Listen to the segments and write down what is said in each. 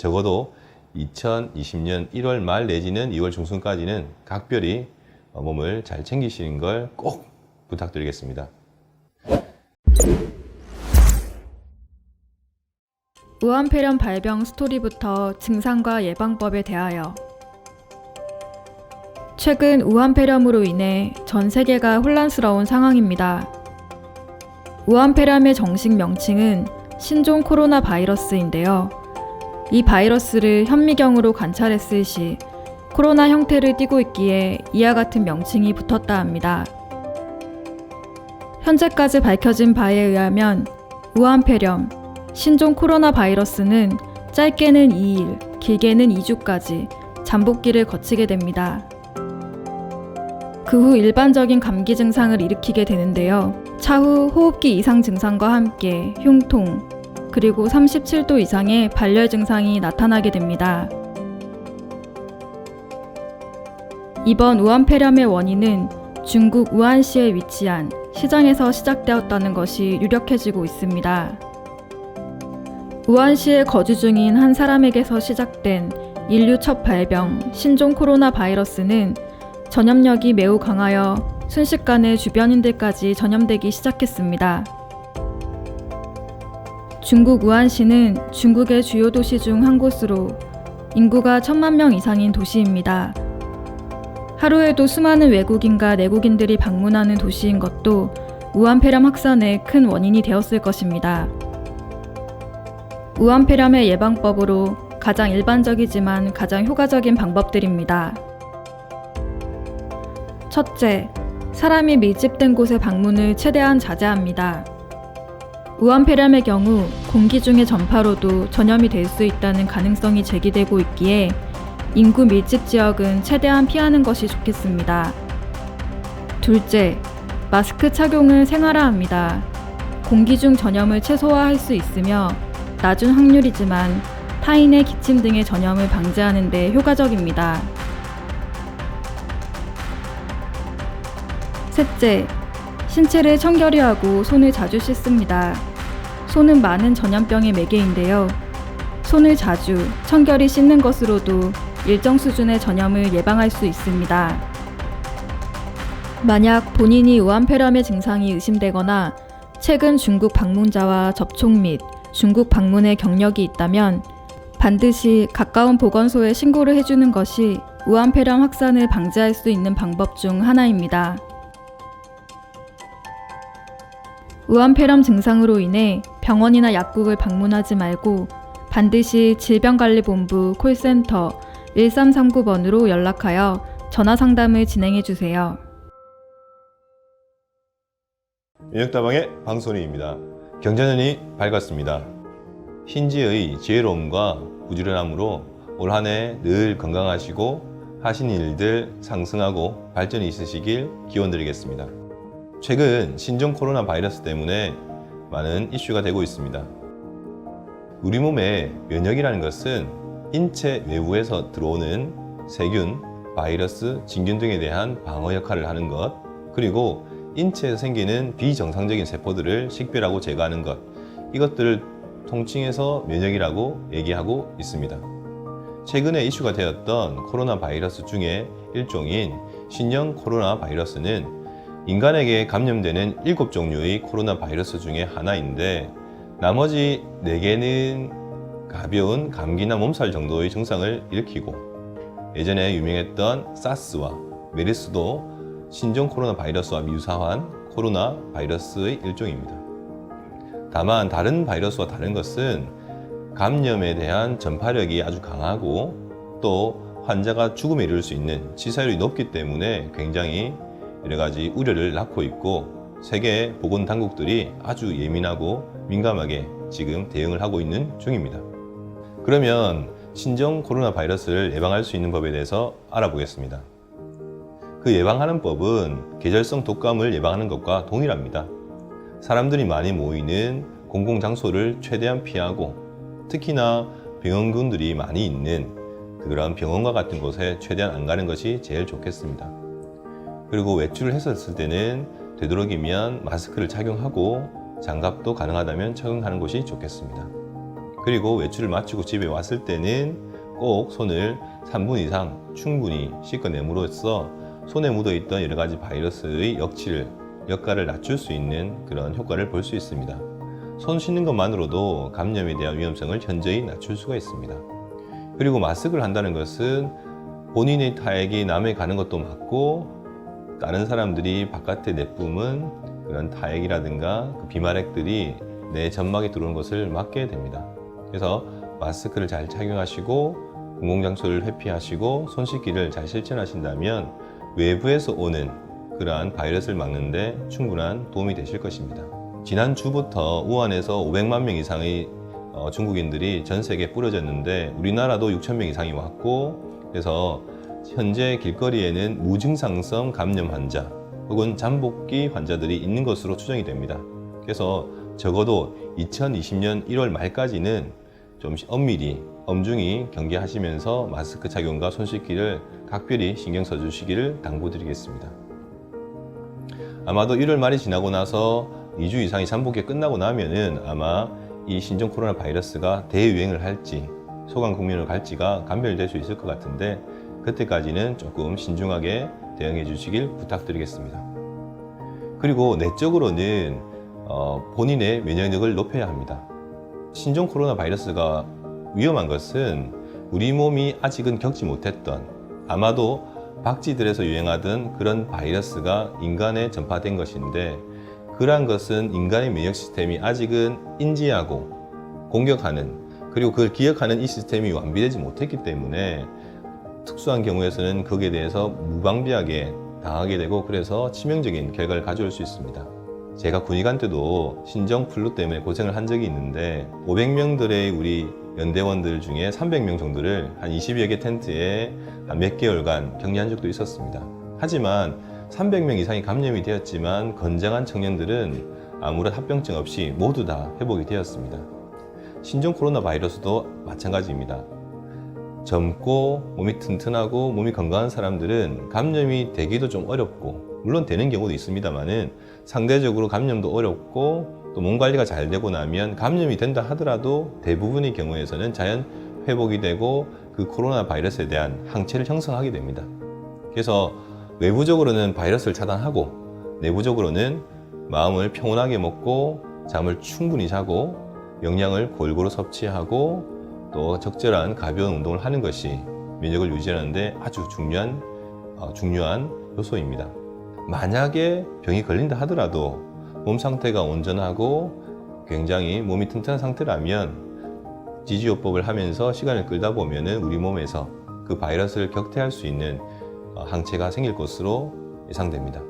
적어도 2020년 1월 말 내지는 2월 중순까지는 각별히 어, 몸을 잘 챙기시는 걸 꼭 부탁드리겠습니다. 우한폐렴 발병 스토리부터 증상과 예방법에 대하여 최근 우한폐렴으로 인해 전 세계가 혼란스러운 상황입니다. 우한폐렴의 정식 명칭은 신종 코로나 바이러스인데요. 이 바이러스를 현미경으로 관찰했을 시 코로나 형태를 띠고 있기에 이와 같은 명칭이 붙었다 합니다. 현재까지 밝혀진 바에 의하면 우한폐렴, 신종 코로나 바이러스는 짧게는 2일, 길게는 2주까지 잠복기를 거치게 됩니다. 그 후 일반적인 감기 증상을 일으키게 되는데요. 차후 호흡기 이상 증상과 함께 흉통, 그리고 37도 이상의 발열 증상이 나타나게 됩니다. 이번 우한 폐렴의 원인은 중국 우한시에 위치한 시장에서 시작되었다는 것이 유력해지고 있습니다. 우한시에 거주 중인 한 사람에게서 시작된 인류 첫 발병 신종 코로나 바이러스는 전염력이 매우 강하여 순식간에 주변인들까지 전염되기 시작했습니다. 중국 우한시는 중국의 주요 도시 중 한 곳으로 인구가 천만 명 이상인 도시입니다. 하루에도 수많은 외국인과 내국인들이 방문하는 도시인 것도 우한 폐렴 확산의 큰 원인이 되었을 것입니다. 우한 폐렴의 예방법으로 가장 일반적이지만 가장 효과적인 방법들입니다. 첫째, 사람이 밀집된 곳의 방문을 최대한 자제합니다. 우한폐렴의 경우 공기 중의 전파로도 전염이 될 수 있다는 가능성이 제기되고 있기에 인구 밀집 지역은 최대한 피하는 것이 좋겠습니다. 둘째, 마스크 착용을 생활화합니다. 공기 중 전염을 최소화할 수 있으며 낮은 확률이지만 타인의 기침 등의 전염을 방지하는 데 효과적입니다. 셋째, 신체를 청결히 하고 손을 자주 씻습니다. 손은 많은 전염병의 매개인데요. 손을 자주, 청결히 씻는 것으로도 일정 수준의 전염을 예방할 수 있습니다. 만약 본인이 우한폐렴의 증상이 의심되거나 최근 중국 방문자와 접촉 및 중국 방문의 경력이 있다면 반드시 가까운 보건소에 신고를 해주는 것이 우한폐렴 확산을 방지할 수 있는 방법 중 하나입니다. 우한폐렴 증상으로 인해 병원이나 약국을 방문하지 말고 반드시 질병관리본부 콜센터 1339번으로 연락하여 전화 상담을 진행해 주세요. 윤혁다방의 방송인입니다. 경자년이 밝았습니다. hin지의 지혜로움과 부지런함으로 올 한 해 늘 건강하시고 하신 일들 상승하고 발전이 있으시길 기원 드리겠습니다. 최근 신종 코로나 바이러스 때문에 많은 이슈가 되고 있습니다. 우리 몸의 면역이라는 것은 인체 외부에서 들어오는 세균, 바이러스, 진균 등에 대한 방어 역할을 하는 것, 그리고 인체에서 생기는 비정상적인 세포들을 식별하고 제거하는 것, 이것들을 통칭해서 면역이라고 얘기하고 있습니다. 최근에 이슈가 되었던 코로나 바이러스 중에 일종인 신형 코로나 바이러스는 인간에게 감염되는 7종류의 코로나 바이러스 중에 하나인데 나머지 4개는 가벼운 감기나 몸살 정도의 증상을 일으키고 예전에 유명했던 사스와 메르스도 신종 코로나 바이러스와 유사한 코로나 바이러스의 일종입니다. 다만 다른 바이러스와 다른 것은 감염에 대한 전파력이 아주 강하고 또 환자가 죽음에 이를 수 있는 치사율이 높기 때문에 굉장히 여러 가지 우려를 낳고 있고 세계 보건 당국들이 아주 예민하고 민감하게 지금 대응을 하고 있는 중입니다. 그러면 신종 코로나 바이러스를 예방할 수 있는 법에 대해서 알아보겠습니다. 그 예방하는 법은 계절성 독감을 예방하는 것과 동일합니다. 사람들이 많이 모이는 공공장소를 최대한 피하고 특히나 병원군들이 많이 있는 그런 병원과 같은 곳에 최대한 안 가는 것이 제일 좋겠습니다. 그리고 외출을 했었을 때는 되도록이면 마스크를 착용하고 장갑도 가능하다면 착용하는 것이 좋겠습니다. 그리고 외출을 마치고 집에 왔을 때는 꼭 손을 3분 이상 충분히 씻어냄으로써 손에 묻어있던 여러 가지 바이러스의 역치를, 역할을 낮출 수 있는 그런 효과를 볼 수 있습니다. 손 씻는 것만으로도 감염에 대한 위험성을 현저히 낮출 수가 있습니다. 그리고 마스크를 한다는 것은 본인의 타액이 남에 가는 것도 맞고 다른 사람들이 바깥에 내뿜은 그런 타액이라든가 그 비말액들이 내 점막에 들어오는 것을 막게 됩니다. 그래서 마스크를 잘 착용하시고 공공장소를 회피하시고 손 씻기를 잘 실천하신다면 외부에서 오는 그러한 바이러스를 막는데 충분한 도움이 되실 것입니다. 지난 주부터 우한에서 500만 명 이상의 어, 중국인들이 전 세계에 뿌려졌는데 우리나라도 6천 명 이상이 왔고 그래서 현재 길거리에는 무증상성 감염 환자 혹은 잠복기 환자들이 있는 것으로 추정이 됩니다. 그래서 적어도 2020년 1월 말까지는 좀 엄밀히 엄중히 경계하시면서 마스크 착용과 손 씻기를 각별히 신경 써주시기를 당부드리겠습니다. 아마도 1월 말이 지나고 나서 2주 이상이 잠복기 끝나고 나면은 아마 이 신종 코로나 바이러스가 대유행을 할지 소강 국면으로 갈지가 감별될 수 있을 것 같은데 그때까지는 조금 신중하게 대응해 주시길 부탁드리겠습니다. 그리고 내적으로는 어, 본인의 면역력을 높여야 합니다. 신종 코로나 바이러스가 위험한 것은 우리 몸이 아직은 겪지 못했던 아마도 박쥐들에서 유행하던 그런 바이러스가 인간에 전파된 것인데 그러한 것은 인간의 면역 시스템이 아직은 인지하고 공격하는 그리고 그걸 기억하는 이 시스템이 완비되지 못했기 때문에 특수한 경우에서는 거기에 대해서 무방비하게 당하게 되고 그래서 치명적인 결과를 가져올 수 있습니다. 제가 군의관 때도 신종 플루 때문에 고생을 한 적이 있는데 500명들의 우리 연대원들 중에 300명 정도를 한 20여 개 텐트에 한 몇 개월간 격리한 적도 있었습니다. 하지만 300명 이상이 감염이 되었지만 건장한 청년들은 아무런 합병증 없이 모두 다 회복이 되었습니다. 신종 코로나 바이러스도 마찬가지입니다. 젊고 몸이 튼튼하고 몸이 건강한 사람들은 감염이 되기도 좀 어렵고 물론 되는 경우도 있습니다만은 상대적으로 감염도 어렵고 또 몸 관리가 잘 되고 나면 감염이 된다 하더라도 대부분의 경우에서는 자연 회복이 되고 그 코로나 바이러스에 대한 항체를 형성하게 됩니다. 그래서 외부적으로는 바이러스를 차단하고 내부적으로는 마음을 평온하게 먹고 잠을 충분히 자고 영양을 골고루 섭취하고 또 적절한 가벼운 운동을 하는 것이 면역을 유지하는데 아주 중요한 어, 중요한 요소입니다. 만약에 병이 걸린다 하더라도 몸 상태가 온전하고 굉장히 몸이 튼튼한 상태라면 지지요법을 하면서 시간을 끌다 보면은 우리 몸에서 그 바이러스를 격퇴할 수 있는 어, 항체가 생길 것으로 예상됩니다.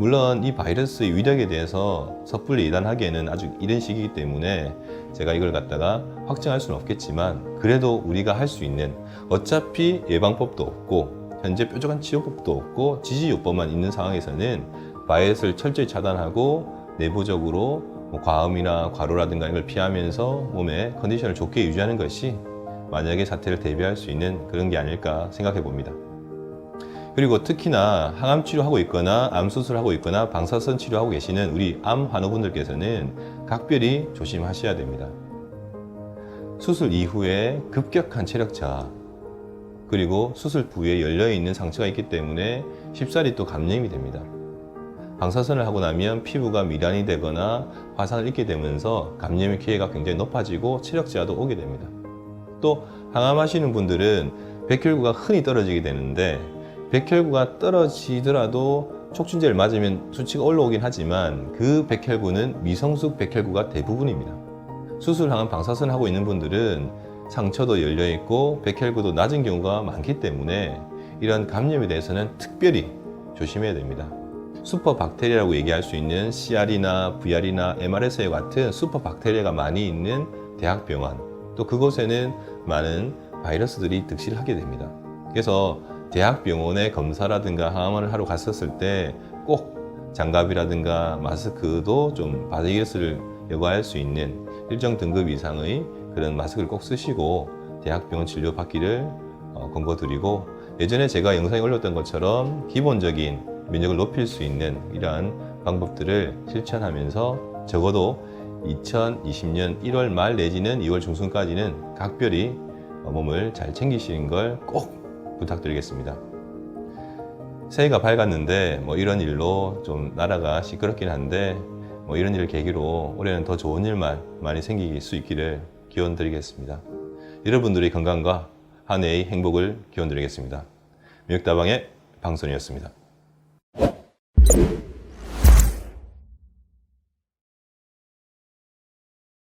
물론 이 바이러스의 위력에 대해서 섣불리 예단하기에는 아주 이른 시기이기 때문에 제가 이걸 갖다가 확정할 수는 없겠지만 그래도 우리가 할 수 있는 어차피 예방법도 없고 현재 뾰족한 치료법도 없고 지지요법만 있는 상황에서는 바이러스를 철저히 차단하고 내부적으로 뭐 과음이나 과로라든가 이걸 피하면서 몸의 컨디션을 좋게 유지하는 것이 만약에 사태를 대비할 수 있는 그런 게 아닐까 생각해 봅니다. 그리고 특히나 항암 치료하고 있거나 암 수술하고 있거나 방사선 치료하고 계시는 우리 암 환우분들께서는 각별히 조심하셔야 됩니다. 수술 이후에 급격한 체력 저하 그리고 수술 부위에 열려 있는 상처가 있기 때문에 쉽사리 또 감염이 됩니다. 방사선을 하고 나면 피부가 미란이 되거나 화상을 입게 되면서 감염의 기회가 굉장히 높아지고 체력 저하도 오게 됩니다. 또 항암하시는 분들은 백혈구가 흔히 떨어지게 되는데 백혈구가 떨어지더라도 촉진제를 맞으면 수치가 올라오긴 하지만 그 백혈구는 미성숙 백혈구가 대부분입니다. 수술 항암 방사선 하고 있는 분들은 상처도 열려 있고 백혈구도 낮은 경우가 많기 때문에 이런 감염에 대해서는 특별히 조심해야 됩니다. 슈퍼 박테리아라고 얘기할 수 있는 CR이나 VR이나 MRSA 같은 슈퍼 박테리아가 많이 있는 대학병원 또 그곳에는 많은 바이러스들이 득실하게 됩니다. 그래서 대학병원에 검사라든가 항암을 하러 갔었을 때 꼭 장갑이라든가 마스크도 좀 바이러스를 여과할 수 있는 일정 등급 이상의 그런 마스크를 꼭 쓰시고 대학병원 치료 받기를 어, 권고드리고 예전에 제가 영상에 올렸던 것처럼 기본적인 면역을 높일 수 있는 이러한 방법들을 실천하면서 적어도 2020년 1월 말 내지는 2월 중순까지는 각별히 몸을 잘 챙기시는 걸 꼭 부탁드리겠습니다. 새해가 밝았는데 뭐 이런 일로 좀 나라가 시끄럽긴 한데 뭐 이런 일을 계기로 올해는 더 좋은 일만 많이 생길 수 있기를 기원 드리겠습니다. 여러분들의 건강과 한 해의 행복을 기원 드리겠습니다. 미역다방의 방송이었습니다.